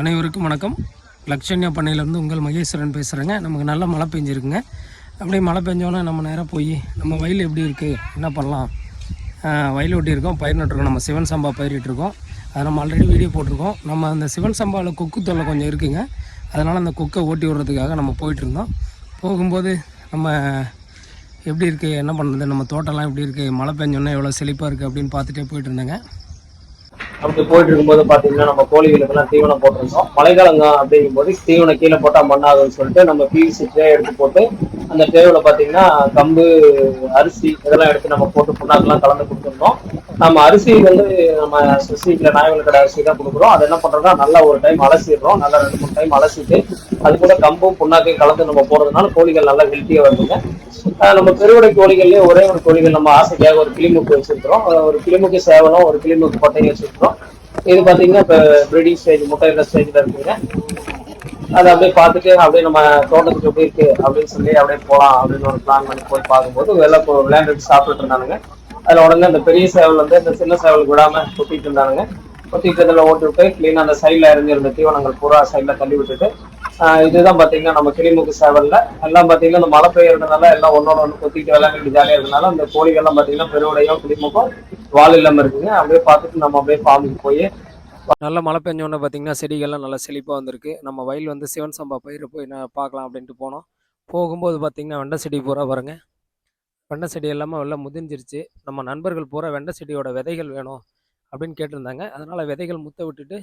அனைவருக்கும் வணக்கம். லக்ஷன்யா பண்ணையிலேருந்து உங்கள் மகேஸ்வரன் பேசுகிறேங்க நமக்கு நல்ல மழை பெஞ்சிருக்குங்க. அப்படியே மழை பெஞ்சோன்னே நம்ம நேராக போய் நம்ம வயல் எப்படி இருக்குது என்ன பண்ணலாம்? வயல் ஒட்டி இருக்கோம் பயிர் நட்டுருக்கோம் நம்ம சிவன் சம்பா பயிரிட்டிருக்கோம் அதை நம்ம ஆல்ரெடி வீடியோ போட்டிருக்கோம். நம்ம அந்த சிவன் சம்பாவில் கொக்கு தொல்லை கொஞ்சம் இருக்குங்க. அதனால் அந்த கொக்கை ஓட்டி விடுறதுக்காக நம்ம போயிட்டுருந்தோம் போகும்போது நம்ம எப்படி இருக்குது என்ன பண்ணுறது நம்ம தோட்டம்லாம் எப்படி இருக்குது மழை பெஞ்சோன்னே எவ்வளோ செழிப்பாக இருக்குது அப்படின்னு பார்த்துட்டே போயிட்டு இருந்தேங்க. அப்படி போயிட்டு இருக்கும்போது பாத்தீங்கன்னா நம்ம கோழிகளுக்கெல்லாம் தீவனம் போட்டிருந்தோம். மழைக்காலங்க அப்படிங்கும்போது தீவனம் கீழே போட்டா மண்ணாதுன்னு சொல்லிட்டு நம்ம பிவிசி ட்ரே எடுத்து போட்டு அந்த தேவையில பாத்தீங்கன்னா கம்பு அரிசி இதெல்லாம் எடுத்து நம்ம போட்டு புண்ணாக்கெல்லாம் கலந்து கொடுத்துருந்தோம் நம்ம அரிசி வந்து நம்ம சொசைட்டியில் நாயவல் கடை அரிசி தான் கொடுக்குறோம். அதை என்ன பண்றோம்னா நல்லா ஒரு டைம் அலசிடுறோம். நல்லா ரெண்டு மூணு டைம் அலசிட்டு அது கூட கம்பும் புண்ணாக்கையும் கலந்து நம்ம போடுறதுனால கோழிகள் நல்லா ஹெல்த்தியா வருதுங்க. நம்ம பெருவடை கோழிகள்லயே ஒரே ஒரு கோழிகள் நம்ம ஆசைக்காக ஒரு கிளிமுக்கு வச்சிருக்கிறோம். ஒரு கிளிமுக்கு சேவலும் ஒரு கிளிமுக்கு பட்டையும் வச்சிருக்கிறோம். இது பாத்தீங்கன்னா இப்போ ப்ரீடிங் ஸ்டேஜ் முட்டையில ஸ்டேஜ்ல இருக்குங்க அதை அப்படியே பார்த்துட்டு அப்படியே நம்ம தோட்டத்துக்கு எப்படி இருக்கு அப்படின்னு சொல்லி அப்படியே போகலாம் அப்படின்னு ஒரு பிளான் பண்ணி போய் பார்க்கும்போது வெளில விளையாண்டுட்டு சாப்பிட்டுட்டு இருந்தானுங்க. அதில் உடனே அந்த பெரிய சேவல் வந்து இந்த சின்ன சேவலுக்கு விடாம கொட்டிட்டு இருந்தானுங்க. கொத்திட்டு இதில் ஓட்டு விட்டு கிளீனாக அந்த சைடில் இறங்கியிருந்த தீவனங்கள் பூரா சைடில் தள்ளி விட்டுட்டு இதுதான் பார்த்தீங்கன்னா நம்ம கிளிமுக்கு சேவலில். எல்லாம் பார்த்தீங்கன்னா இந்த மழை பெய்யறதுனால எல்லாம் ஒன்னோட ஒன்று கொத்திட்டு விளையாண்டு ஜாலியாக இருக்கனால அந்த கோழிகள்லாம் பார்த்தீங்கன்னா பெருவுடையும் கிளிமுக்கும் வால் இல்லாமல் இருக்குங்க. அப்படியே பார்த்துட்டு நம்ம அப்படியே ஃபார்முக்கு போய் நல்ல மழை பெஞ்சோடனே பார்த்தீங்கன்னா செடிகள்லாம் நல்லா செழிப்பாக வந்திருக்கு. நம்ம வயல் வந்து சிவன் சம்பா பயிரை போய் நான் பார்க்கலாம் அப்படின்ட்டு போனோம். போகும்போது பார்த்திங்கன்னா வெண்டை செடி பூரா பாருங்கள் வெண்டை செடி எல்லாமே எல்லாம் முதிஞ்சிருச்சு நம்ம நண்பர்கள் பூரா வெண்டை செடியோட விதைகள் வேணும் அப்படின்னு கேட்டிருந்தாங்க. அதனால் விதைகள் முத்த விட்டுட்டு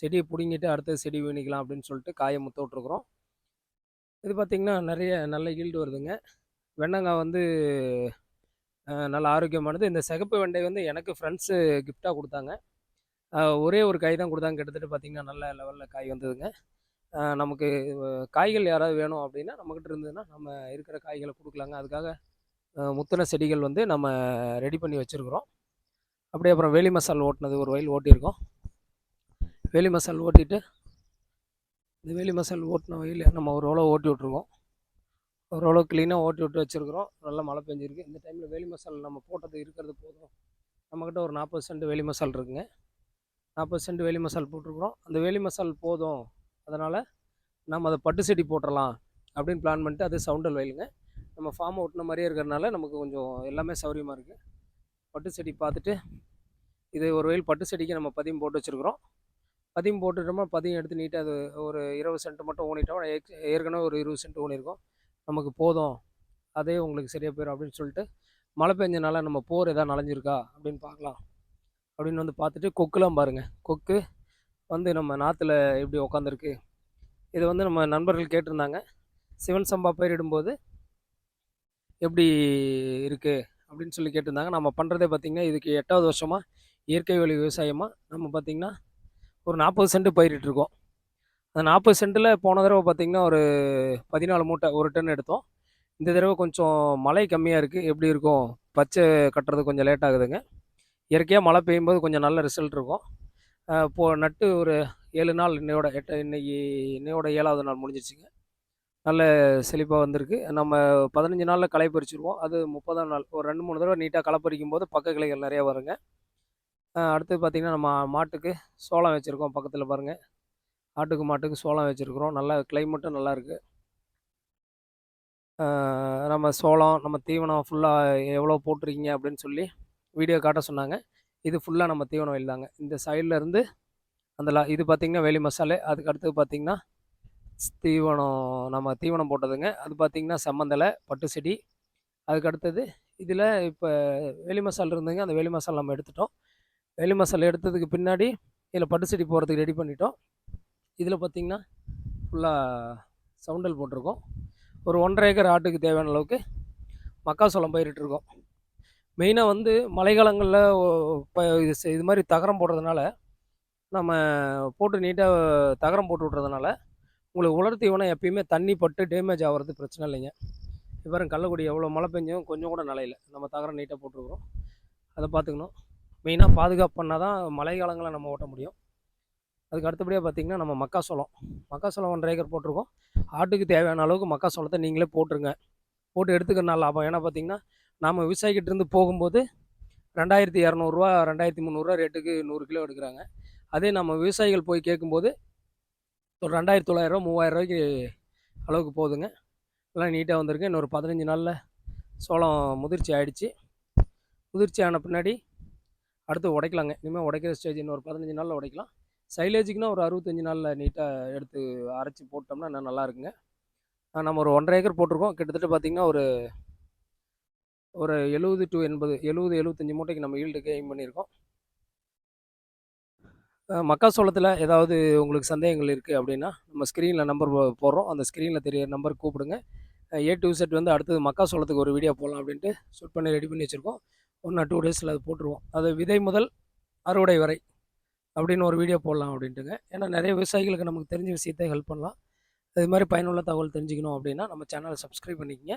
செடியை பிடுங்கிட்டு அடுத்த செடி வீணிக்கலாம் அப்படின்னு சொல்லிட்டு காயை முத்த விட்ருக்குறோம் இது பார்த்திங்கன்னா நிறைய நல்ல ஈல்டு வருதுங்க. வெண்டங்காய் வந்து நல்ல ஆரோக்கியமானது. இந்த சிகப்பு வெண்டை வந்து எனக்கு ஃப்ரெண்ட்ஸு கிஃப்டாக கொடுத்தாங்க. ஒரே ஒரு காய் தான் கொடுத்தாங்க. கிட்டத்தட்ட பார்த்தீங்கன்னா நல்ல லெவலில் காய் வந்ததுங்க. நமக்கு காய்கள் யாராவது வேணும் அப்படின்னா நம்மக்கிட்ட இருந்ததுன்னா நம்ம இருக்கிற காய்களை கொடுக்கலாங்க. அதுக்காக முத்தின செடிகள் வந்து நம்ம ரெடி பண்ணி வச்சுருக்குறோம். அப்படியே அப்புறம் வேலி மசால் ஓட்டினது ஒரு வயல் ஓட்டியிருக்கோம். வேலி மசால் ஓட்டிட்டு இந்த வேலி மசால் ஓட்டின வயல் நம்ம ஒரு ஓளவு ஓட்டி விட்ருக்கோம் ஒரு ஓளவு க்ளீனாக ஓட்டி விட்டு வச்சுருக்குறோம். நல்லா மழை பெஞ்சிருக்கு. இந்த டைமில் வேலி மசால் நம்ம போட்டது இருக்கிறது போதும். நம்மக்கிட்ட ஒரு நாற்பது சென்ட் வேலி மசால் இருக்குங்க. நாற்பது சென்ட் வேலி மசால் போட்டிருக்குறோம். அந்த வேலி மசால் போதும். அதனால் நம்ம அதை பட்டு செடி போட்டுடலாம் அப்படின்னு பிளான் பண்ணிட்டு அது சவுண்டல் வயலுங்க நம்ம ஃபார்ம் ஓட்டின மாதிரியே இருக்கிறனால நமக்கு கொஞ்சம் எல்லாமே சௌரியமாக இருக்குது பட்டு செடி பார்த்துட்டு இது ஒரு வயல் பட்டு செடிக்கு நம்ம பதியம் போட்டு வச்சுருக்குறோம். பதியம் போட்டுட்டோம்னா பதியம் எடுத்து நீட்டாக அது ஒரு இருபது சென்ட் மட்டும் ஊனிட்டோம் ஏற்கனவே ஒரு இருபது சென்ட் ஊனியிருக்கோம். நமக்கு போதும். அதே உங்களுக்கு சரியாக போயிடும் அப்படின்னு சொல்லிட்டு மழை பெஞ்சனால நம்ம போர் எதாவது நனைஞ்சிருக்கா அப்படின்னு பார்க்கலாம். அப்படின்னு வந்து பார்த்துட்டு கொக்குலாம் பாருங்கள் கொக்கு வந்து நம்ம நாற்றுல எப்படி உக்காந்துருக்கு? இது வந்து நம்ம நண்பர்கள் கேட்டிருந்தாங்க. சிவன் சம்பா பயிரிடும்போது எப்படி இருக்குது அப்படின்னு சொல்லி கேட்டிருந்தாங்க. நம்ம பண்ணுறதே பார்த்திங்கன்னா இதுக்கு எட்டாவது வருஷமாக இயற்கை வழி விவசாயமாக நம்ம பார்த்திங்கன்னா ஒரு நாற்பது சென்ட் பயிரிட்டிருக்கோம் அந்த நாற்பது சென்ட்டில் போன தடவை பார்த்திங்கன்னா ஒரு பதினாலு மூட்டை ஒரு டன் எடுத்தோம். இந்த தடவை கொஞ்சம் மழை கம்மியாக இருக்குது எப்படி இருக்கும்? பச்சை கட்டுறது கொஞ்சம் லேட் ஆகுதுங்க. இயற்கையாக மழை பெய்யும்போது கொஞ்சம் நல்ல ரிசல்ட் இருக்கும். இப்போ நட்டு ஒரு ஏழு நாள் இன்னையோட எட்டு இன்னைக்கு இன்னையோட ஏழாவது நாள் முடிஞ்சிருச்சுங்க. நல்ல செழிப்பாக வந்திருக்கு. நம்ம பதினஞ்சு நாளில் களை பறிச்சிருவோம். அது முப்பதாம் நாள். ஒரு ரெண்டு மூணு தடவை நீட்டாக களை பறிக்கும் போது பக்க கிளைகள் நிறையா வருங்க. அடுத்து பார்த்திங்கன்னா நம்ம மாட்டுக்கு சோளம் வச்சுருக்கோம் பக்கத்தில் பாருங்கள் ஆட்டுக்கு மாட்டுக்கு சோளம் வச்சுருக்குறோம். நல்லா கிளைமேட்டும் நல்லா இருக்குது நம்ம சோளம் நம்ம தீவனம் ஃபுல்லாக எவ்வளோ போட்டிருக்கீங்க அப்படின்னு சொல்லி வீடியோ காட்ட சொன்னாங்க. இது ஃபுல்லாக நம்ம தீவனம் இல்லைங்க இந்த சைடில் இருந்து அந்த லா இது பார்த்திங்கன்னா வேலி மசாலே அதுக்கு அடுத்தது பார்த்திங்கன்னா தீவனம் நம்ம தீவனம் போட்டதுங்க. அது பார்த்திங்கன்னா செம்மந்தலை பட்டு செடி. அதுக்கு அடுத்தது இதில் இப்போ வேலி மசால் இருந்துங்க அந்த வேலி மசால் நம்ம எடுத்துட்டோம். வேலி மசால் எடுத்ததுக்கு பின்னாடி இதில் பட்டு செடி போகிறதுக்கு ரெடி பண்ணிட்டோம். இதில் பார்த்திங்கன்னா ஃபுல்லாக சவுண்டல் போட்டிருக்கோம். ஒரு ஒன்றரை ஏக்கர் ஆட்டுக்கு தேவையான அளவுக்கு மக்காசோளம் பயிரிட்டிருக்கோம். மெயினாக வந்து மழைக்காலங்களில் இப்போ இது செ- இது மாதிரி தகரம் போடுறதுனால நம்ம போட்டு நீட்டாக தகரம் போட்டு விட்றதுனால உங்களுக்கு உலர் தீவனம் எப்பயுமே தண்ணி பட்டு டேமேஜ் ஆகிறது பிரச்சனை இல்லைங்க. இவரும் கள்ளக்குடி எவ்வளோ மழை பெஞ்சும் கொஞ்சம் கூட நிலையில நம்ம தகரம் நீட்டாக போட்டுருக்குறோம். அதை பார்த்துக்கணும். மெயினாக பாதுகாப்பு பண்ணால் தான் மழை காலங்களில் நம்ம ஓட்ட முடியும். அதுக்கு அடுத்தபடியாக பார்த்தீங்கன்னா நம்ம மக்காசோளம் மக்காசோளம் ஒன்றரை ஏக்கர் போட்டிருக்கோம். ஆட்டுக்கு தேவையான அளவுக்கு மக்காசோளத்தை நீங்களே போட்டுருங்க. போட்டு எடுத்துக்கிறனால லாபம். ஏன்னா பார்த்தீங்கன்னா நாம் விவசாயிக்கிட்ட இருந்து போகும்போது ரெண்டாயிரத்தி இரநூறுவா ரெண்டாயிரத்தி முந்நூறுரூவா ரேட்டுக்கு நூறு கிலோ எடுக்கிறாங்க. அதே நம்ம விவசாயிகள் போய் கேட்கும்போது ஒரு ரெண்டாயிரத்தி தொள்ளாயிரம் மூவாயிரம் ரூபாய்க்கு அளவுக்கு போகுதுங்க எல்லாம் நீட்டாக வந்திருக்கு. இன்னொரு பதினஞ்சு நாளில் சோளம் முதிர்ச்சி ஆகிடுச்சு முதிர்ச்சி ஆன பின்னாடி அடுத்து உடைக்கலாங்க. இனிமேல் உடைக்கிற ஸ்டேஜ் இன்னொரு பதினஞ்சு நாளில் உடைக்கலாம். சைலேஜுக்குன்னா ஒரு அறுபத்தஞ்சு நாளில் நீட்டாக எடுத்து அரைச்சி போட்டோம்னா இன்னும் நல்லா இருக்குங்க. நம்ம ஒரு ஒன்றரை ஏக்கர் போட்டிருக்கோம். கிட்டத்தட்ட பார்த்திங்கன்னா ஒரு ஒரு எழுபது டு எண்பது எழுபது எழுபத்தஞ்சி மூட்டைக்கு நம்ம ஈல்டுக்கு எய்ம் பண்ணியிருக்கோம். மக்காசோளத்தில் ஏதாவது உங்களுக்கு சந்தேகங்கள் இருக்குது அப்படின்னா நம்ம ஸ்க்ரீனில் நம்பர் போடுறோம். அந்த ஸ்க்ரீனில் தெரிய நம்பர் கூப்பிடுங்க. ஏ டு செட் வந்து அடுத்தது மக்காசோளத்துக்கு ஒரு வீடியோ போடலாம் அப்படின்ட்டு ஷூட் பண்ணி ரெடி பண்ணி வச்சுருக்கோம். ஒன் டூ டேஸில் அது போட்டுருவோம். அது விதை முதல் அறுவடை வரை அப்படின்னு ஒரு வீடியோ போடலாம் அப்படின்ட்டுங்க. ஏன்னா நிறைய விவசாயிகளுக்கு நமக்கு தெரிஞ்ச விஷயத்தை ஹெல்ப் பண்ணலாம். அது மாதிரி பயனுள்ள தகவல் தெரிஞ்சுக்கணும் அப்படின்னா நம்ம சேனலை சப்ஸ்கிரைப் பண்ணிக்கங்க.